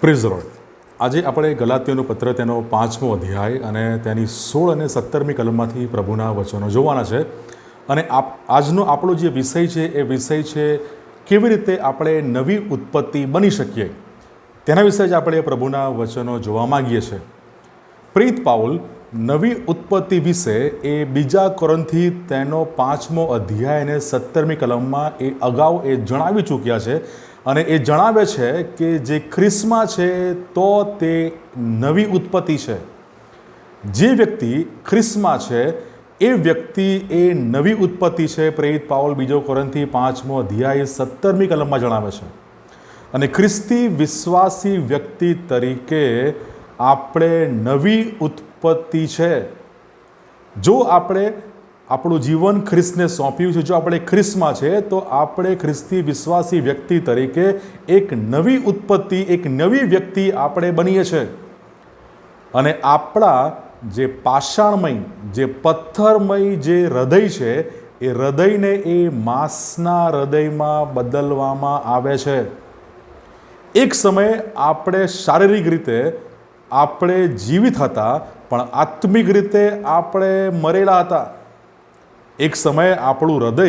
Praise road આજે આપણે ગલાતીઓનું પત્ર, તેનો પાંચમો અધ્યાય અને તેની સોળ અને સત્તરમી કલમમાંથી પ્રભુના વચનો જોવાના છે. અને આપ, આજનો આપણો જે વિષય છે, એ વિષય છે કેવી રીતે આપણે નવી ઉત્પત્તિ બની શકીએ. તેના વિશે જ આપણે પ્રભુના વચનો જોવા માગીએ છીએ. પ્રીત પાઉલ, નવી ઉત્પત્તિ વિશે એ બીજા કોરનથી તેનો પાંચમો અધ્યાય અને સત્તરમી કલમમાં એ અગાઉ એ જણાવી ચૂક્યા છે. અને એ જણાવે છે કે જે ખ્રિસ્મા છે તો તે નવી ઉત્પત્તિ છે. જે વ્યક્તિ ખ્રિસ્મા છે, એ વ્યક્તિ એ નવી ઉત્પત્તિ છે, પ્રેરિત પાઉલ બીજો કોરંથી પાંચમો અધ્યાય સત્તરમી કલમમાં જણાવે છે. અને ખ્રિસ્તી વિશ્વાસી વ્યક્તિ તરીકે આપણે નવી ઉત્પત્તિ છે. જો આપણે આપણું જીવન ખ્રિસ્તને સોંપ્યું છે. જો આપણે ખ્રિસ્તમાં છે, તો આપણે ખ્રિસ્તી વિશ્વાસી વ્યક્તિ તરીકે એક નવી ઉત્પત્તિ, એક નવી વ્યક્તિ આપણે બનીએ છીએ અને આપણા જે પાષાણમય, જે પથ્થરમય જે હૃદય છે, એ હૃદયને એ માંસના હૃદયમાં બદલવામાં આવે છે. એક સમયે આપણે શારીરિક રીતે આપણે જીવિત હતા, પણ આત્મિક રીતે આપણે મરેલા હતા. એક સમયે આપણું હૃદય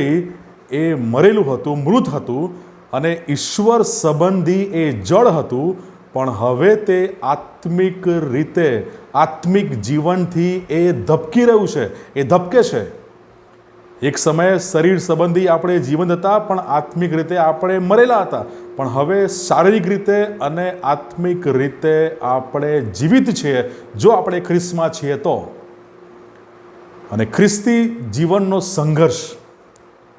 એ મરેલું હતું, મૃત હતું અને ઈશ્વર સંબંધી એ જળ હતું, પણ હવે તે આત્મિક રીતે, આત્મિક જીવનથી એ ધબકી રહ્યું છે, એ ધબકે છે. એક સમયે શરીર સંબંધી આપણે જીવંત હતા, પણ આત્મિક રીતે આપણે મરેલા હતા. પણ હવે શારીરિક રીતે અને આત્મિક રીતે આપણે જીવિત છીએ, જો આપણે ખ્રિસ્તમાં છીએ તો. અને ખ્રિસ્તી જીવનનો સંઘર્ષ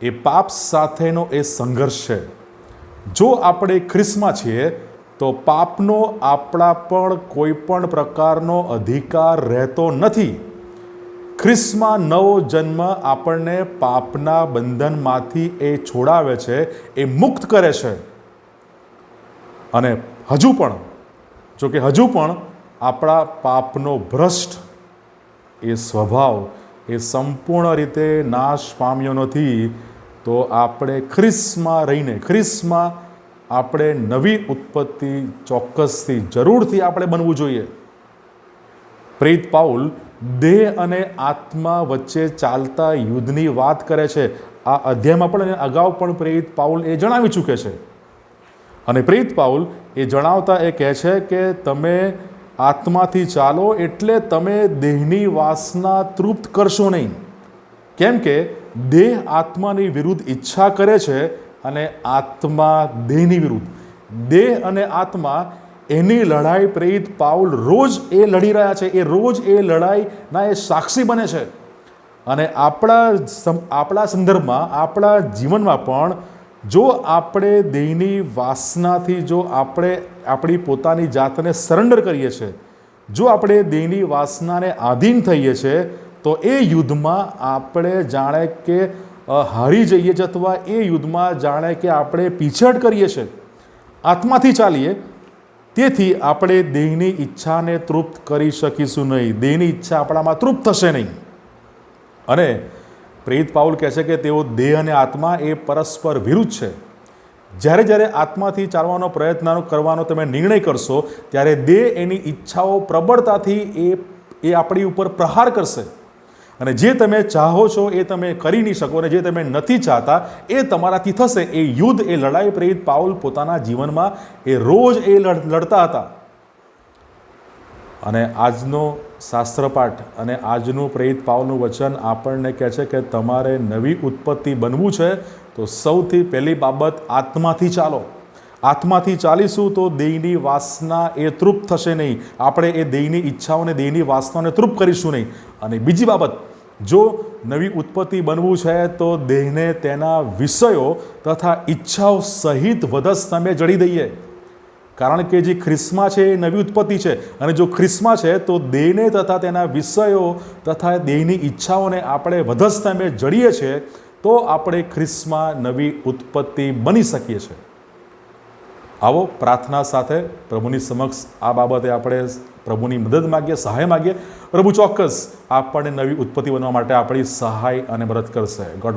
એ પાપ સાથેનો એ સંઘર્ષ છે. જો આપણે ખ્રિસ્તમાં છીએ, તો પાપનો આપણા પણ કોઈ પણ પ્રકારનો અધિકાર રહેતો નથી. ખ્રિસ્તમાં નવો જન્મ આપણને પાપના બંધનમાંથી એ છોડાવે છે, એ મુક્ત કરે છે. અને હજુ પણ જો કે હજુ પણ આપણા પાપનો ભ્રષ્ટ એ સ્વભાવ એ સંપૂર્ણ રીતે નાશ પામ્યો નથી, તો આપણે ખ્રિસ્તમાં રહીને, ખ્રિસ્તમાં આપણે નવી ઉત્પત્તિ ચોક્કસથી જરૂરથી આપણે બનવું જોઈએ. પ્રીત પાઉલ દેહ અને આત્મા વચ્ચે ચાલતા યુદ્ધની વાત કરે છે. આ અધ્યાયમાં પણ અને અગાઉ પણ પ્રેરિત પાઉલ એ જણાવી ચૂકે છે. અને પ્રેરિત પાઉલ એ જણાવતા એ કહે છે કે તમે આત્માથી ચાલો એટલે તમે દેહની વાસના તૃપ્ત કરશો નહીં. કેમ કે દેહ આત્માની વિરુદ્ધ ઈચ્છા કરે છે અને આત્મા દેહની વિરુદ્ધ. દેહ અને આત્મા એની લડાઈ પ્રેરિત પાઉલ રોજ એ લડી રહ્યા છે. એ રોજ એ લડાઈના એ સાક્ષી બને છે. અને આપણા આપણા સંદર્ભમાં, આપણા જીવનમાં પણ જો આપણે દેહની વાસનાથી જો આપણે આપણી પોતાની જાતને સરેન્ડર કરીએ છીએ, જો આપણે દેહની વાસનાને આધીન થઈએ છીએ, તો એ યુદ્ધમાં આપણે જાણે કે હારી જઈએ છીએ અથવા એ યુદ્ધમાં જાણે કે આપણે પીછેહટ કરીએ છીએ. આત્માથી ચાલીએ, તેથી આપણે દેહની ઈચ્છાને તૃપ્ત કરી શકીશું નહીં. દેહની ઈચ્છા આપણામાં તૃપ્ત થશે નહીં. અને પ્રેરિત પાઉલ કહે છે કે તેઓ દેહ અને આત્મા એ પરસ્પર વિરુદ્ધ છે. જ્યારે જ્યારે આત્માથી ચાલવાનો પ્રયત્ન કરવાનો તમે નિર્ણય કરશો, ત્યારે દેહ એની ઈચ્છાઓ પ્રબળતાથી એ એ આપણી ઉપર પ્રહાર કરશે. અને જે તમે ચાહો છો એ તમે કરી નહીં શકો અને જે તમે નથી ચાહતા એ તમારાથી થશે. એ યુદ્ધ, એ લડાઈ પ્રેરિત પાઉલ પોતાના જીવનમાં એ રોજ એ લડ- લડતા હતા. અને આજનો શાસ્ત્રપાઠ અને આજનું પ્રેરિત પાવનું વચન આપણને કહે છે કે તમારે નવી ઉત્પત્તિ બનવું છે, તો સૌથી પહેલી બાબત આત્માથી ચાલો. આત્માથી ચાલીશું તો દેહની વાસના એ તૃપ્ત થશે નહીં. આપણે એ દેહની ઈચ્છાઓને, દેહની વાસનાઓને તૃપ્ત કરીશું નહીં. અને બીજી બાબત, જો નવી ઉત્પત્તિ બનવું છે, તો દેહને તેના વિષયો તથા ઈચ્છાઓ સહિત વધસ્તંભે જડી દઈએ. કારણ કે જે ખ્રિસ્મા છે એ નવી ઉત્પત્તિ છે. અને જો ખ્રિસ્મા છે, તો દેહને તથા તેના વિષયો તથા દેહની ઈચ્છાઓને આપણે વધસ્તંભે જડીએ છીએ તો આપણે ખ્રિસ્મા નવી ઉત્પત્તિ બની શકીએ છીએ આવો પ્રાર્થના સાથે પ્રભુની સમક્ષ આ બાબતે આપણે પ્રભુની મદદ માગીએ, સહાય માગીએ. પ્રભુ ચોક્કસ આપણને નવી ઉત્પત્તિ બનવા માટે આપણી સહાય અને મદદ કરશે. ગોડ